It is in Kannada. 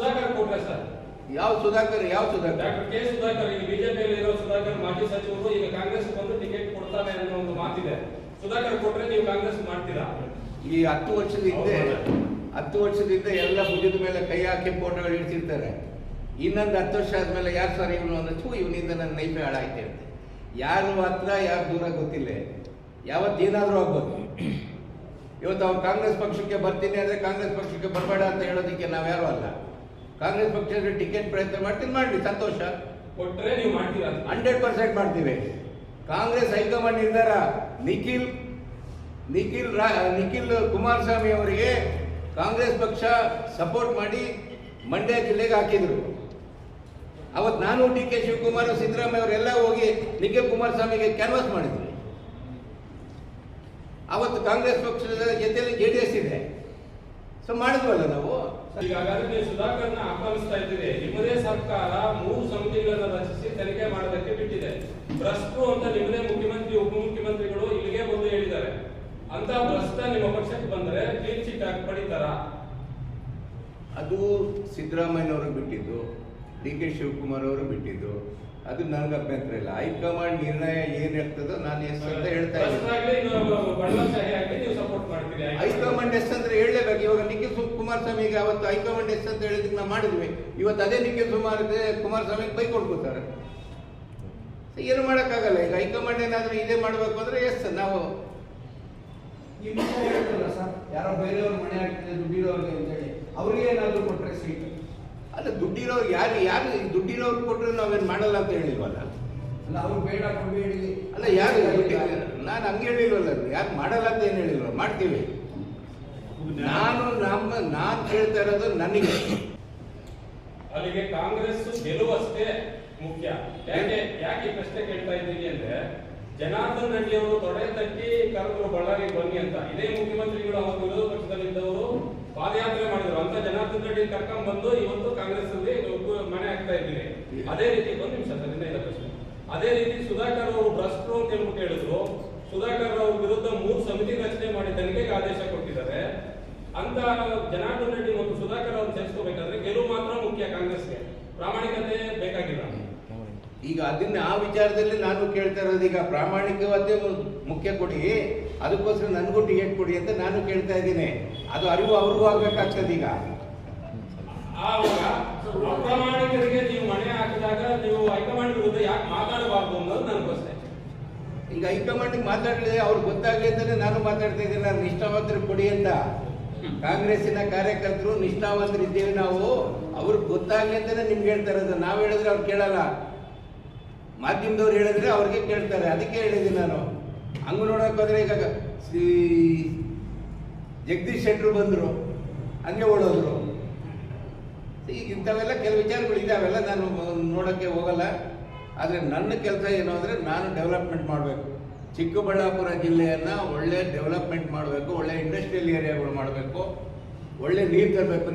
ಸುಧಾಕರ್ ಕೊಟ್ರೆ ಸರ್. ಯಾವ ಸುಧಾಕರ್ ಯಾವ ಸುಧಾಕರ್? ಡಾಕ್ಟರ್ ಕೆ ಸುಧಾಕರ್ ಈ ಬಿಜೆಪಿಯಲ್ಲಿ ಇರೋ ಸುಧಾಕರ್ ಮಾಜಿ ಸಚಿವರು ಈಗ ಕಾಂಗ್ರೆಸ್ ಬಂದು ಟಿಕೆಟ್ ಕೊಡ್ತಾರೆ ಅನ್ನೋ ಒಂದು ಮಾತಿದೆ. ಸುಧಾಕರ್ ಕೊಟ್ರೆ ನೀವು ಕಾಂಗ್ರೆಸ್ ಮಾಡ್ತೀರಾ? ಈ ಹತ್ತು ವರ್ಷದ ಹಿಂದೆ ಹತ್ತು ವರ್ಷದಿಂದ ಎಲ್ಲ ಭುಜದ ಮೇಲೆ ಕೈ ಹಾಕಿ ಫೋಟೋಗಳು ಇಡ್ತಿರ್ತಾರೆ. ಇನ್ನೊಂದು ಹತ್ತು ವರ್ಷ ಆದ್ಮೇಲೆ ಯಾರು ಸರ್ ಇವನು ಅನ್ನಿಸ್ತು ಇವನಿಂದ ನನ್ನ ನೈಫ್ ಹಾಳಾಯ್ತು ಅಂತ. ಯಾರು ಹತ್ರ ಯಾರು ದೂರ ಗೊತ್ತಿಲ್ಲ. ಯಾವತ್ತೇನಾದ್ರೂ ಆಗ್ಬೋದು. ಇವತ್ತು ಅವ್ರು ಕಾಂಗ್ರೆಸ್ ಪಕ್ಷಕ್ಕೆ ಬರ್ತೀನಿ ಅಂದ್ರೆ ಕಾಂಗ್ರೆಸ್ ಪಕ್ಷಕ್ಕೆ ಬರಬೇಡ ಅಂತ ಹೇಳೋದಕ್ಕೆ ನಾವ್ಯಾರು ಅಲ್ಲ. ಕಾಂಗ್ರೆಸ್ ಪಕ್ಷಕ್ಕೆ ಟಿಕೆಟ್ ಪ್ರಯತ್ನ ಮಾಡ್ತೀನಿ ಮಾಡಿ ಸಂತೋಷ. ಕೊಟ್ಟರೆ ನೀವು ಮಾಡ್ತೀರಾ. ಹಂಡ್ರೆಡ್ ಪರ್ಸೆಂಟ್ ಮಾಡ್ತೀವಿ. ಕಾಂಗ್ರೆಸ್ ಹೈಕಮಾಂಡ್ ನಿರ್ಧಾರ ನಿಖಿಲ್ ನಿಖಿಲ್ ರಾ ನಿಖಿಲ್ ಕುಮಾರಸ್ವಾಮಿ ಅವರಿಗೆ ಕಾಂಗ್ರೆಸ್ ಪಕ್ಷ ಸಪೋರ್ಟ್ ಮಾಡಿ ಮಂಡ್ಯ ಜಿಲ್ಲೆಗೆ ಹಾಕಿದ್ರು. ಅವತ್ತು ನಾನು ಡಿ ಕೆ ಶಿವಕುಮಾರ್ ಸಿದ್ದರಾಮಯ್ಯ ಅವರೆಲ್ಲ ಹೋಗಿ ನಿಖಿಲ್ ಕುಮಾರಸ್ವಾಮಿಗೆ ಕ್ಯಾನ್ವಾಸ್ ಮಾಡಿದ್ವಿ ಅವತ್ತು ಕಾಂಗ್ರೆಸ್ ಪಕ್ಷದ ಜೊತೆಯಲ್ಲಿ ಜೆ ಡಿ ಎಸ್ ಇದೆ. ಸೊ ಮಾಡಿದ್ವಲ್ಲ ನಾವು? ಈಗ ಹಾಗಾದ್ರೆ ನೀವು ಸುಧಾಕರ್ನ ಆಹ್ವಾನಿಸ್ತಾ ಇದ್ದೀರಿ. ನಿಮ್ಮದೇ ಸರ್ಕಾರ ಮೂರು ಸಮಿತಿಗಳನ್ನು ರಚಿಸಿ ತನಿಖೆ ಮಾಡೋದಕ್ಕೆ ಬಿಟ್ಟಿದೆ. ಭ್ರಷ್ಟು ಅಂತ ನಿಮ್ಮದೇ ಮುಖ್ಯಮಂತ್ರಿ ಉಪಮುಖ್ಯಮಂತ್ರಿಗಳು ಇಲ್ಲಿಗೆ ಬಂದು ಹೇಳಿದ್ದಾರೆ. ಅಂತ ಭ್ರಷ್ಟ ನಿಮ್ಮ ಪಕ್ಷಕ್ಕೆ ಬಂದರೆ ಕ್ಲೀನ್ ಚಿಟ್ ಹಾಕಿ ಪಡಿತಾರ ಅದು ಸಿದ್ದರಾಮಯ್ಯನವರು ಬಿಟ್ಟಿದ್ದು ಡಿ ಕೆ ಶಿವಕುಮಾರ್ ಅವರು ಬಿಟ್ಟಿದ್ದು ಅದು ನನಗೆ ಅಭ್ಯಂತರ ಇಲ್ಲ. ಹೈಕಮಾಂಡ್ ನಿರ್ಣಯ ಏನ್ ಹೇಳ್ತದೋ ನಾನು ಅಂತ ಹೇಳ್ತಾ ಇದ್ದೀನಿ ಭ್ರಷ್ಟರಾಗ್ಲಿ ನೀವು ಬಡವಶಾಹಿ ಆಗ್ಲಿ ನೀವು ಸಪೋರ್ಟ್ ಮಾಡ್ತೀರಿ ಹೈಕಮಾಂಡ್ ಎಸ್ ಅಂದ್ರೆ ಹೇಳಲೇಬೇಕು ಇವಾಗ ನಿಖಿಲ್ ಸು- ಕುಮಾರಸ್ವಾಮಿಗೆ ಅವತ್ತು ಹೈಕಮಾಂಡ್ ಎಸ್ ಅಂತ ಹೇಳಿದಕ್ಕೆ ನಾವು ಮಾಡಿದ್ವಿ. ಇವತ್ತು ಅದೇ ನಿಖಿಲ್ ಕುಮಾರ್ ಕುಮಾರಸ್ವಾಮಿಗೆ ಬೈ ಕೊಡ್ಕೊತಾರೆ ಏನು ಮಾಡೋಕ್ಕಾಗಲ್ಲ. ಈಗ ಹೈಕಮಾಂಡ್ ಏನಾದರೂ ಇದೇ ಮಾಡಬೇಕು ಅಂದ್ರೆ ಎಸ್ ನಾವು ಸರ್ ಯಾರೋ ಬೇರೆಯವ್ರ ಮನೆ ಆಗ್ತದೆ ದುಡ್ಡಿರೋರ್ಗೆ ಅಂತೇಳಿ ಅವ್ರಿಗೆ ಏನಾದರೂ ಕೊಟ್ರೆ ಸೀಟ್. ಅಲ್ಲ ದುಡ್ಡಿರೋರು ಯಾರು ಯಾರು ದುಡ್ಡಿರೋರು ಕೊಟ್ಟರೆ ನಾವೇನು ಮಾಡಲ್ಲ ಅಂತ ಹೇಳಿಲ್ವಲ್ಲ? ಅಲ್ಲ ಅವ್ರು ಬೇಡ ಕೊಡಬೇಡಿ ಅಲ್ಲ ಯಾರು ನಾನು ಹಂಗೆ ಹೇಳಿಲ್ವಲ್ಲ ಯಾರು ಮಾಡಲ್ಲ ಅಂತ ಏನು ಹೇಳಿಲ್ವ ಮಾಡ್ತೀವಿ. ನಾನು ನಮ್ಮ ನಾನು ಕೇಳ್ತಾ ಇರೋದು ನನಗೆ. ಅಲ್ಲಿಗೆ ಕಾಂಗ್ರೆಸ್ ಗೆಲುವಷ್ಟೇ ಮುಖ್ಯ. ಯಾಕೆ ಯಾಕೆ ಪ್ರಶ್ನೆ ಕೇಳ್ತಾ ಇದ್ದೀನಿ ಅಂದ್ರೆ, ಜನಾರ್ದನ್ ರೆಡ್ಡಿ ಅವರು ತೊಡೆ ತಟ್ಟಿ ಕರೆದ್ರು ಬಳ್ಳಾರಿ ಬನ್ನಿ ಅಂತ. ಇದೇ ಮುಖ್ಯಮಂತ್ರಿಗಳು ಅವರು ವಿರೋಧ ಪಕ್ಷದಲ್ಲಿದ್ದವರು ಪಾದಯಾತ್ರೆ ಮಾಡಿದ್ರು. ಅಂತ ಜನಾರ್ದನ್ ರೆಡ್ಡಿ ಕರ್ಕೊಂಡ್ ಬಂದು ಇವತ್ತು ಕಾಂಗ್ರೆಸ್ ಅಲ್ಲಿ ಮನೆ ಆಗ್ತಾ ಇದ್ದೀನಿ ಅದೇ ರೀತಿ ಒಂದು ನಿಮಿಷ ಅದರಿಂದ ಇಲ್ಲ ಪ್ರಶ್ನೆ. ಅದೇ ರೀತಿ ಸುಧಾಕರ್ ಅವರು ಭ್ರಷ್ಟರು ಅಂತ ಹೇಳ್ಬಿಟ್ಟು ಹೇಳಿದ್ರು. ಸುಧಾಕರ್ ಅವ್ರ ವಿರುದ್ಧ ಮೂರು ಸಮಿತಿ ರಚನೆ ಮಾಡಿ ತನಿಖೆಗೆ ಆದೇಶ ಕೊಟ್ಟಿದ್ದಾರೆ. ಅಂತ ಜನಾರ್ದನ್ ರೆಡ್ಡಿ ಮತ್ತು ಸುಧಾಕರ್ ಅವ್ರು ಸೇರಿಸ್ಕೋಬೇಕಾದ್ರೆ ಗೆಲುವು ಮಾತ್ರ ಮುಖ್ಯ ಕಾಂಗ್ರೆಸ್ಗೆ. ಪ್ರಾಮಾಣಿಕತೆ ಬೇಕಾಗಿಲ್ಲ. ಈಗ ಅದನ್ನ ಆ ವಿಚಾರದಲ್ಲಿ ನಾನು ಕೇಳ್ತಾ ಇರೋದು ಈಗ ಪ್ರಾಮಾಣಿಕವಾದೇ ಮುಖ್ಯ ಕೊಡಿ ಅದಕ್ಕೋಸ್ಕರ ನನಗೂ ಟಿಕೆಟ್ ಕೊಡಿ ಅಂತ ನಾನು ಕೇಳ್ತಾ ಇದ್ದೀನಿ. ಅದು ಅರಿವು ಅವ್ರಿಗೂ ಆಗ್ಬೇಕಾಗ್ತದೆ ಈಗ. ಆವಾಗ ಅಪ್ರಾಮಾಣಿಕರಿಗೆ ನೀವು ಮನೆ ಹಾಕಿದಾಗ ನೀವು ಹೈಕಮಾಂಡ್ ವಿರುದ್ಧ ಯಾಕೆ ಮಾತಾಡಬಾರ್ದು ಅನ್ನೋದು ಪ್ರಶ್ನೆ ಈಗ ಹೈಕಮಾಂಡ್ ಮಾತಾಡಲಿ ಅವ್ರಿಗೆ ಗೊತ್ತಾಗಲಿ ಅಂತಾನೆ ನಾನು ಮಾತಾಡ್ತಾ ಇದ್ದೀನಿ. ನಾನು ಇಷ್ಟವಾದ್ರೆ ಕೊಡಿ ಅಂತ. ಕಾಂಗ್ರೆಸ್ಸಿನ ಕಾರ್ಯಕರ್ತರು ನಿಷ್ಠಾವಂತರಿದ್ದೇವೆ ನಾವು ಅವ್ರಿಗೆ ಗೊತ್ತಾಗಲಿ ಅಂತಾನೆ ನಿಮ್ಗೆ ಹೇಳ್ತಾರೆ ಇರೋದು. ನಾವು ಹೇಳಿದ್ರೆ ಅವ್ರು ಕೇಳಲ್ಲ. ಮಾಧ್ಯಮದವ್ರು ಹೇಳಿದ್ರೆ ಅವ್ರಿಗೆ ಕೇಳ್ತಾರೆ. ಅದಕ್ಕೆ ಹೇಳಿದ್ದೀನಿ ನಾನು. ಹಂಗ ನೋಡಕ್ ಹೋದ್ರೆ ಈಗ ಶ್ರೀ ಜಗದೀಶ್ ಶೆಟ್ರು ಬಂದರು. ಹಂಗೆ ಓಡೋದ್ರು. ಈಗ ಇಂಥವೆಲ್ಲ ಕೆಲವು ವಿಚಾರಗಳು ಇದೆ ಅವೆಲ್ಲ ನಾನು ನೋಡೋಕ್ಕೆ ಹೋಗಲ್ಲ. ಆದರೆ ನನ್ನ ಕೆಲಸ ಏನು ಅಂದರೆ ನಾನು ಡೆವಲಪ್ಮೆಂಟ್ ಮಾಡಬೇಕು. ಚಿಕ್ಕಬಳ್ಳಾಪುರ ಜಿಲ್ಲೆಯನ್ನು ಒಳ್ಳೆ ಡೆವಲಪ್ಮೆಂಟ್ ಮಾಡಬೇಕು ಒಳ್ಳೆ ಇಂಡಸ್ಟ್ರಿಯಲ್ ಏರಿಯಾಗಳು ಮಾಡಬೇಕು ಒಳ್ಳೆ ನೀರು ತರಬೇಕು.